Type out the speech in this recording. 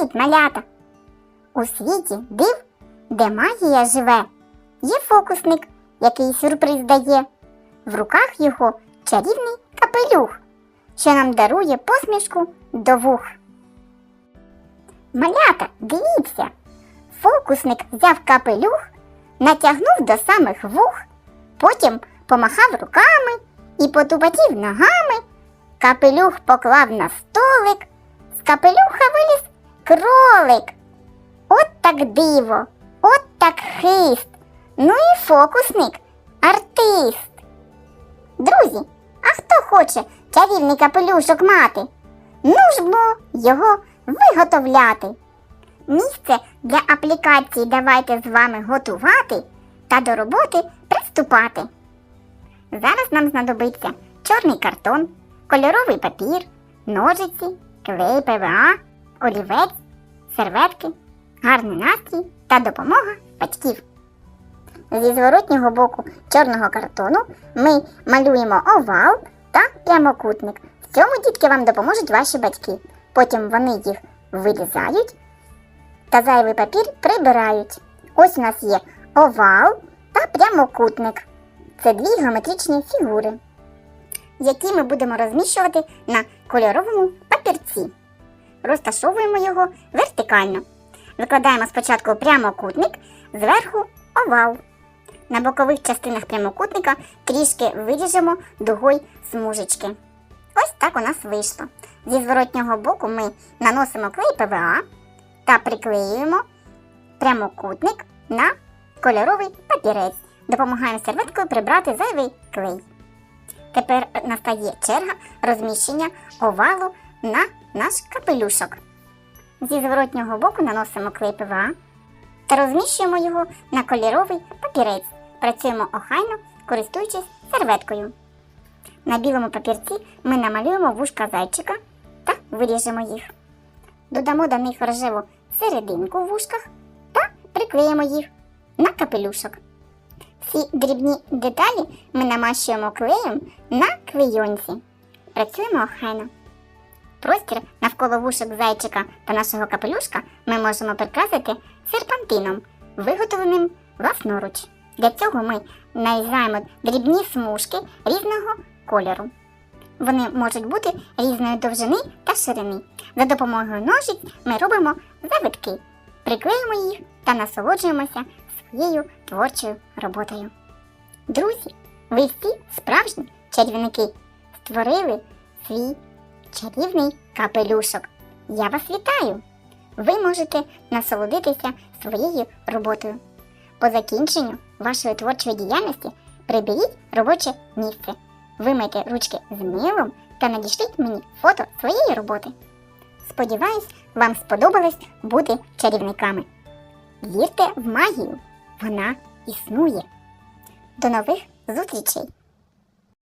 Привіт, малята! У світі див, де магія живе, є фокусник, який сюрприз дає. В руках його чарівний капелюх, що нам дарує посмішку до вух. Малята, дивіться! Фокусник взяв капелюх, натягнув до самих вух, потім помахав руками і потупотів ногами. Капелюх поклав на столик, з капелюха виліз кролик. От так диво, от так хист. Ну і фокусник, артист. Друзі, а хто хоче чарівний капелюшок мати? Ну ж бо його виготовляти. Місце для аплікації давайте з вами готувати та до роботи приступати. Зараз нам знадобиться чорний картон, кольоровий папір, ножиці, клей ПВА, олівець, серветки, гарний настрій та допомога батьків. Зі зворотнього боку чорного картону ми малюємо овал та прямокутник. В цьому дітки вам допоможуть ваші батьки. Потім вони їх вирізають та зайвий папір прибирають. Ось у нас є овал та прямокутник. Це дві геометричні фігури, які ми будемо розміщувати на кольоровому папірці. Розташовуємо його вертикально. Викладаємо спочатку прямокутник, зверху овал. На бокових частинах прямокутника трішки виріжемо дугою смужечки. Ось так у нас вийшло. Зі зворотнього боку ми наносимо клей ПВА та приклеюємо прямокутник на кольоровий папірець. Допомагаємо серветкою прибрати зайвий клей. Тепер настає черга розміщення овалу на наш капелюшок. Зі зворотнього боку наносимо клей ПВА та розміщуємо його на кольоровий папірець. Працюємо охайно, користуючись серветкою. На білому папірці ми намалюємо вушка зайчика та виріжемо їх. Додамо до них рожеву серединку в вушках та приклеїмо їх на капелюшок. Всі дрібні деталі ми намащуємо клеєм на клейонці. Працюємо охайно. Простір навколо вушок зайчика та нашого капелюшка ми можемо прикрасити серпантином, виготовленим власноруч. Для цього ми нарізаємо дрібні смужки різного кольору. Вони можуть бути різної довжини та ширини. За допомогою ножиць ми робимо завитки, приклеїмо їх та насолоджуємося своєю творчою роботою. Друзі, ви всі справжні чарівники створили свій чарівний капелюшок. Я вас вітаю! Ви можете насолодитися своєю роботою. По закінченню вашої творчої діяльності приберіть робоче місце, вимийте ручки з милом та надішліть мені фото своєї роботи. Сподіваюсь, вам сподобалось бути чарівниками. Вірте в магію, вона існує. До нових зустрічей!